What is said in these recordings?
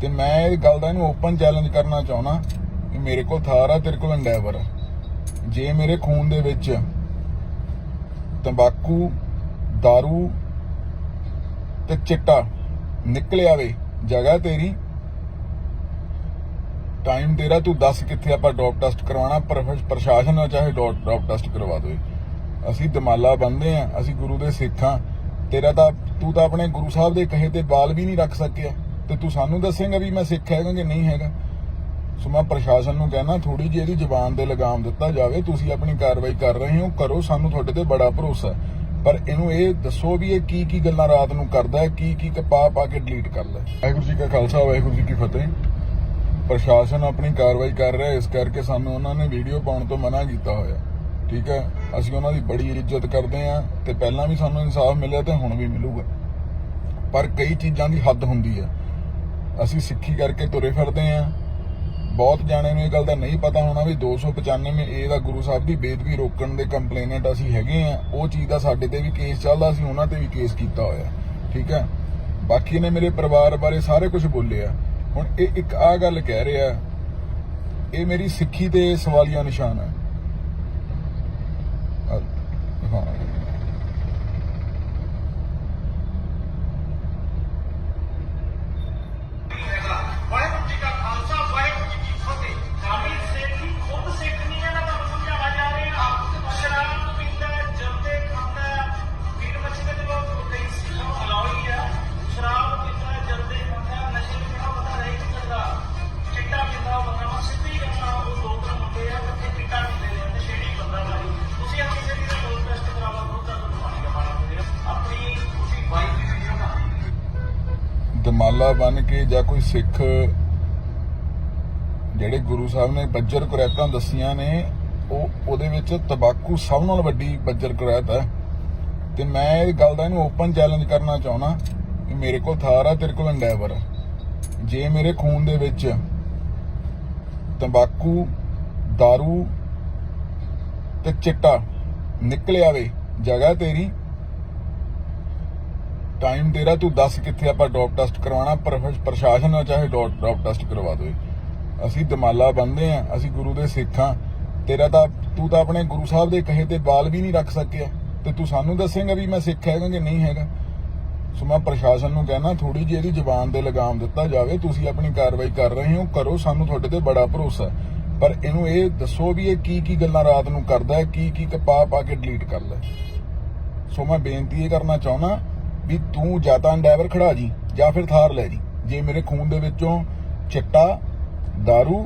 ਤੇ ਮੈਂ ਇਹ ਗੱਲ ਦਾ ਇਹਨੂੰ ਓਪਨ ਚੈਲੰਜ ਕਰਨਾ ਚਾਹੁੰਦਾ ਕਿ ਮੇਰੇ ਕੋਲ ਥਾਰ ਆ, ਤੇਰੇ ਕੋਲ ਐਂਡੈਵਰ ਆ। ਜੇ ਮੇਰੇ ਖੂਨ ਦੇ ਵਿੱਚ ਤੰਬਾਕੂ, दारू ਤੇ ਚਿੱਟਾ ਨਿਕਲ ਆਵੇ ਜਗ੍ਹਾ ਤੇਰੀ ਟਾਈਮ ਤੇਰਾ ਤੂੰ ਦੱਸ ਕਿੱਥੇ ਆਪਾਂ ਡੋਪ ਟੈਸਟ ਕਰਵਾਉਣਾ ਪ੍ਰਸ਼ਾਸਨ ਨਾਲ ਚਾਹੇ ਡੋਪ ਟੈਸਟ ਕਰਵਾ ਦੇ ਅਸੀਂ ਦਮਾਲਾ ਬੰਦੇ ਆ ਅਸੀਂ ਗੁਰੂ ਦੇ ਸਿੱਖਾਂ ਤੇਰਾ ਤਾਂ ਤੂੰ ਤਾਂ ਆਪਣੇ ਗੁਰੂ ਸਾਹਿਬ ਦੇ ਕਹੇ ਤੇ ਬਾਲ ਵੀ ਨਹੀਂ ਰੱਖ ਸਕਿਆ। ਤੇ ਤੂੰ ਸਾਨੂੰ ਦੱਸੇਂਗਾ ਵੀ ਮੈਂ ਸਿੱਖ ਹੈਗਾ ਕਿ ਨਹੀਂ ਹੈਗਾ। ਸੋ ਮੈਂ ਪ੍ਰਸ਼ਾਸਨ ਨੂੰ ਕਹਿਣਾ ਥੋੜੀ ਜਿਹੀ ਇਹਦੀ ਜ਼ੁਬਾਨ ਦੇ ਲਗਾਮ ਦਿੱਤਾ ਜਾਵੇ, ਤੁਸੀਂ ਆਪਣੀ ਕਾਰਵਾਈ ਕਰ ਰਹੇ ਹੋ, ਕਰੋ, ਸਾਨੂੰ ਤੁਹਾਡੇ ਤੇ ਬੜਾ ਭਰੋਸਾ ਹੈ। ਪਰ ਇਹਨੂੰ ਇਹ ਦੱਸੋ ਵੀ ਇਹ ਕੀ ਕੀ ਗੱਲਾਂ ਰਾਤ ਨੂੰ ਕਰਦਾ ਹੈ ਕੀ ਕੀ ਕਪਾ ਪਾ ਕੇ ਡਿਲੀਟ ਕਰਦਾ ਹੈ ਵਾਹਿਗੁਰੂ ਜੀ ਕਾ ਖਾਲਸਾ, ਵਾਹਿਗੁਰੂ ਜੀ ਕੀ ਫਤਿਹ। ਪ੍ਰਸ਼ਾਸਨ ਆਪਣੀ ਕਾਰਵਾਈ ਕਰ ਰਿਹਾ ਇਸ ਕਰਕੇ ਸਾਨੂੰ ਉਹਨਾਂ ਨੇ ਵੀਡੀਓ ਪਾਉਣ ਤੋਂ ਮਨਾ ਕੀਤਾ ਹੋਇਆ। ਠੀਕ ਹੈ? ਅਸੀਂ ਉਹਨਾਂ ਦੀ ਬੜੀ ਇੱਜ਼ਤ ਕਰਦੇ ਹਾਂ ਤੇ ਪਹਿਲਾਂ ਵੀ ਸਾਨੂੰ ਇਨਸਾਫ ਮਿਲਿਆ ਤੇ ਹੁਣ ਵੀ ਮਿਲੂਗਾ। ਪਰ ਕਈ ਚੀਜ਼ਾਂ ਦੀ ਹੱਦ ਹੁੰਦੀ ਹੈ। ਅਸੀਂ ਸਿੱਖੀ ਕਰਕੇ ਤੁਰੇ ਫਿਰਦੇ ਹਾਂ। ਬਹੁਤ ਜਾਣੇ ਨੂੰ ਇਹ ਗੱਲ ਦਾ ਨਹੀਂ ਪਤਾ ਹੋਣਾ ਵੀ 295 ਏ ਦਾ ਗੁਰੂ ਸਾਹਿਬ ਦੀ ਬੇਦਬੀ ਰੋਕਣ ਦੇ ਕੰਪਲੇਨੈਂਟ ਅਸੀਂ ਹੈਗੇ ਆ ਉਹ ਚੀਜ਼ ਦਾ ਸਾਡੇ ਤੇ ਵੀ ਕੇਸ ਚੱਲਦਾ ਸੀ ਉਹਨਾਂ ਤੇ ਵੀ ਕੇਸ ਕੀਤਾ ਹੋਇਆ। ਠੀਕ ਹੈ? ਬਾਕੀ ਨੇ ਮੇਰੇ ਪਰਿਵਾਰ ਬਾਰੇ ਸਾਰੇ ਕੁਝ ਬੋਲਿਆ। ਹੁਣ ਇਹ ਇੱਕ ਆ ਗੱਲ ਕਹਿ ਰਿਹਾ, ਇਹ ਮੇਰੀ ਸਿੱਖੀ ਤੇ ਸਵਾਲੀਆ ਨਿਸ਼ਾਨ ਹੈ। ਹਾਂ। ਦਮਾਲਾ ਬਣ ਕੇ ਜਾਂ ਕੋਈ ਸਿੱਖ ਜਿਹੜੇ ਗੁਰੂ ਸਾਹਿਬ ਨੇ ਬੱਜਰ ਕੁਰੈਤਾਂ ਦੱਸੀਆਂ ਨੇ, ਉਹ ਉਹਦੇ ਵਿੱਚ ਤਬਾਕੂ ਸਭ ਨਾਲੋਂ ਵੱਡੀ ਬੱਜਰ ਕੁਰੈਤ ਹੈ। ਤੇ ਮੈਂ ਇਹ ਗੱਲ ਦਾ ਇਹਨੂੰ ਓਪਨ ਚੈਲੰਜ ਕਰਨਾ ਚਾਹੁੰਦਾ ਕਿ ਮੇਰੇ ਕੋਲ ਥਾਰ ਆ, ਤੇਰੇ ਕੋਲ ਐਂਡੈਵਰ ਆ। ਜੇ ਮੇਰੇ ਖੂਨ ਦੇ ਵਿੱਚ ਤੰਬਾਕੂ, दारू ਤੇ ਚਿੱਟਾ ਨਿਕਲਿਆ ਵੇ ਜਗ੍ਹਾ ਤੇਰੀ ਟਾਈਮ ਤੇਰਾ ਤੂੰ ਦੱਸ ਕਿੱਥੇ ਆਪਾਂ ਡੋਪ ਟੈਸਟ ਕਰਵਾਉਣਾ ਪ੍ਰਸ਼ਾਸਨ ਨਾਲ ਚਾਹੇ ਡੋਪ ਡੋਪ ਟੈਸਟ ਕਰਵਾ ਦੇ ਅਸੀਂ ਦਮਾਲਾ ਬੰਦੇ ਆ ਅਸੀਂ ਗੁਰੂ ਦੇ ਸਿੱਖਾਂ ਤੇਰਾ ਤਾਂ, ਤੂੰ ਤਾਂ ਆਪਣੇ ਗੁਰੂ ਸਾਹਿਬ ਦੇ ਕਹੇ ਤੇ ਬਾਲ ਵੀ ਨਹੀਂ ਰੱਖ ਸਕਿਆ। ਤੇ ਤੂੰ ਸਾਨੂੰ ਦੱਸੇਂਗਾ ਵੀ ਮੈਂ ਸਿੱਖ ਹੈਗਾ ਕਿ ਨਹੀਂ ਹੈਗਾ। ਸੋ ਮੈਂ ਪ੍ਰਸ਼ਾਸਨ ਨੂੰ ਕਹਿਣਾ ਥੋੜੀ ਜਿਹੀ ਇਹਦੀ ਜ਼ੁਬਾਨ ਤੇ ਲਗਾਮ ਦਿੱਤਾ ਜਾਵੇ, ਤੁਸੀਂ ਆਪਣੀ ਕਾਰਵਾਈ ਕਰ ਰਹੇ ਹੋ, ਕਰੋ, ਸਾਨੂੰ ਤੁਹਾਡੇ ਤੇ ਬੜਾ ਭਰੋਸਾ ਪਰ ਇਹਨੂੰ ਇਹ ਦੱਸੋ ਵੀ ਇਹ ਕੀ ਕੀ ਗੱਲਾਂ ਰਾਤ ਨੂੰ ਕਰਦਾ ਹੈ, ਕੀ ਕੀ ਕਪਾ ਪਾ ਕੇ ਡਿਲੀਟ ਕਰਦਾ ਸੋ ਮੈਂ ਬੇਨਤੀ ਇਹ ਕਰਨਾ ਚਾਹੁੰਦਾ ਵੀ ਤੂੰ ਜਾਂ ਤਾਂ ਡਰਾਈਵਰ ਖੜਾ ਜੀ, ਜਾਂ ਫਿਰ ਥਾਰ ਲੈ ਜੀ। ਜੇ ਮੇਰੇ ਖੂਨ ਦੇ ਵਿੱਚੋਂ ਚਿੱਟਾ दारू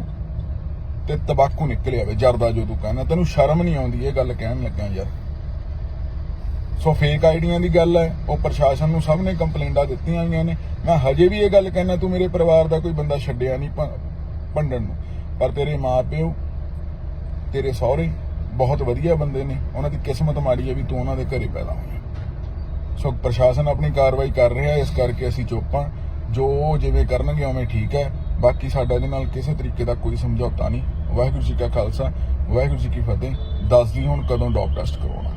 ਤੇ ਤਬਾਕੂ ਨਿਕਲਿਆ ਆਵੇ ਜਰਦਾ ਜੋ ਤੂੰ ਕਹਿੰਦਾ, ਤੈਨੂੰ ਸ਼ਰਮ ਨਹੀਂ ਆਉਂਦੀ, ਇਹ ਗੱਲ ਕਹਿਣ ਲੱਗਾ ਯਾਰ। ਸੋ ਫੇਕ ਆਈਡੀਆਂ ਦੀ ਗੱਲ ਹੈ, ਉਹ ਪ੍ਰਸ਼ਾਸਨ ਨੂੰ ਸਭ ਨੇ ਕੰਪਲੇਂਟਾਂ ਦਿੱਤੀਆਂ ਹੋਈਆਂ ਨੇ। ਮੈਂ ਹਜੇ ਵੀ ਇਹ ਗੱਲ ਕਹਿਣਾ ਤੂੰ ਮੇਰੇ ਪਰਿਵਾਰ ਦਾ ਕੋਈ ਬੰਦਾ ਛੱਡਿਆ ਨਹੀਂ ਭੰਡਣ ਨੂੰ। ਪਰ ਤੇਰੇ ਮਾਪਿਓ, ਤੇਰੇ ਸਹੁਰੇ ਬਹੁਤ ਵਧੀਆ ਬੰਦੇ ਨੇ। ਉਹਨਾਂ ਦੀ ਕਿਸਮਤ ਮਾੜੀ ਹੈ ਵੀ ਤੂੰ ਉਹਨਾਂ ਦੇ ਘਰੇ ਪੈਦਾ ਹੋਇਆ। ਸੋ ਪ੍ਰਸ਼ਾਸਨ ਆਪਣੀ ਕਾਰਵਾਈ ਕਰ ਰਿਹਾ ਇਸ ਕਰਕੇ ਅਸੀਂ ਚੁੱਪ ਹਾਂ। ਜੋ ਉਹ ਜਿਵੇਂ ਕਰਨਗੇ ਉਵੇਂ ਠੀਕ ਹੈ। ਬਾਕੀ ਸਾਡਾ ਇਹਦੇ ਨਾਲ ਕਿਸੇ ਤਰੀਕੇ ਦਾ ਕੋਈ ਸਮਝੌਤਾ ਨਹੀਂ। ਵਾਹਿਗੁਰੂ ਜੀ ਕਾ ਖਾਲਸਾ, ਵਾਹਿਗੁਰੂ ਜੀ ਕੀ ਫਤਿਹ। ਦੱਸਦੀ ਹੁਣ ਕਦੋਂ ਡੋਪ ਟੈਸਟ ਕਰਵਾਉਣਾ।